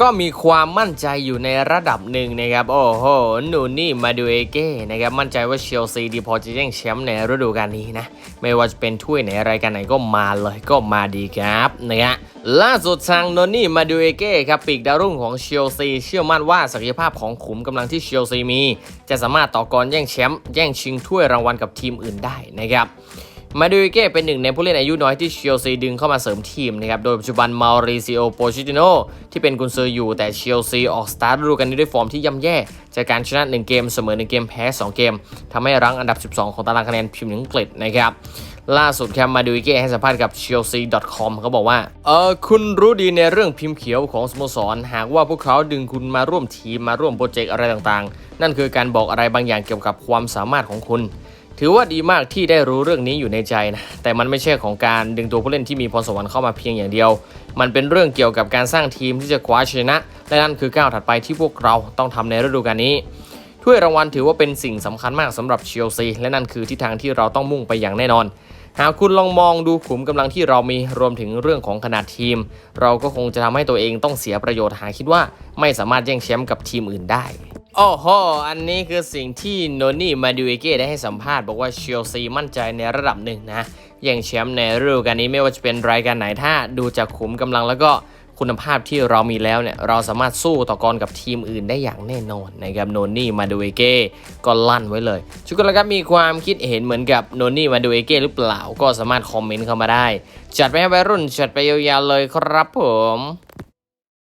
ก็มีความมั่นใจอยู่ในระดับหนึ่งนะครับ โอ้โหนูนี่มาดูเอเก้นะครับ มั่นใจว่าเชลซีดีพอจะแย่งแชมป์ในฤดูกาลนี้นะ ไม่ว่าจะเป็นถ้วยไหนรายการไหนก็มาเลยก็มาดีครับนะฮะล่าสุดทางโนนี่มาดูเอเก้ครับปีกดาวรุ่งของเชลซีเชื่อมั่นว่าศักยภาพของขุมกำลังที่เชลซีมี จะสามารถต่อกรแย่งแชมป์แย่งชิงถ้วยรางวัลกับทีมอื่นได้นะครับ มาดูเก้เป็นหนึ่งในผู้เล่นอายุน้อยที่เชลซีดึงเข้ามาเสริมทีมนะครับ โดยปัจจุบันมาริซิโอโปชิติโนที่เป็นกุนซืออยู่แต่เชลซีออกสตาร์ทฤดูกาลนี้ด้วยฟอร์มที่ย่ำแย่ จากการชนะ 1 เกมเสมอ 1 เกมแพ้ 2 เกมทำให้รั้งอันดับ 12 ของตารางคะแนนพรีเมียร์อังกฤษนะครับล่าสุดครับมาดูเก้ให้สัมภาษณ์กับ chelsea.com เขาบอกว่า เออคุณรู้ดีในเรื่องพิมพ์เขียวของสโมสร หากว่าพวกเขาดึงคุณมาร่วมทีมมาร่วมโปรเจกต์อะไรต่างๆ นั่นคือการบอกอะไรบางอย่างเกี่ยวกับความสามารถของคุณ ถือว่าดีมากที่ได้รู้เรื่องนี้อยู่ในใจนะ แต่มันไม่ใช่ของการดึงตัวผู้เล่นที่มีพรสวรรค์เข้ามาเพียงอย่างเดียว มันเป็นเรื่องเกี่ยวกับการสร้างทีมที่จะคว้าชนะ และนั่นคือก้าวถัดไปที่พวกเราต้องทำในฤดูกาลนี้ถ้วยรางวัลถือว่าเป็นสิ่งสำคัญมากสำหรับเชลซีและนั่นคือทิศทางที่เราต้องมุ่งไปอย่างแน่นอน หากคุณลองมองดูขุมกำลังที่เรามีรวมถึงเรื่องของขนาดทีม เราก็คงจะทำให้ตัวเองต้องเสียประโยชน์หากคิดว่า ไม่สามารถแย่งแชมป์กับทีมอื่นได้ โอ้โห อันนี้คือสิ่งที่โนนี่มาดูเอเก้ได้ให้สัมภาษณ์บอกว่าเชลซีมั่นใจในระดับหนึ่งนะแย่างแชมป์ในฤดูกาลนี้ไม่ว่าจะเป็นรายการไหนถ้าดูจากขุมกำลังแล้วก็คุณภาพที่เรามีแล้วเนี่ยเราสามารถสู้ต่อกรกับทีมอื่นได้อย่างแน่นอนนะครับโนนี่มาดูเอเก้ก็ลั่นไว้เลย ทุกคนละครับมีความคิดเห็นเหมือนกับโนนี่มาดูเอเก้หรือเปล่าก็สามารถคอมเมนต์เข้ามาได้ จัดไปให้วัยรุ่นจัดไปยาวๆเลยครับผม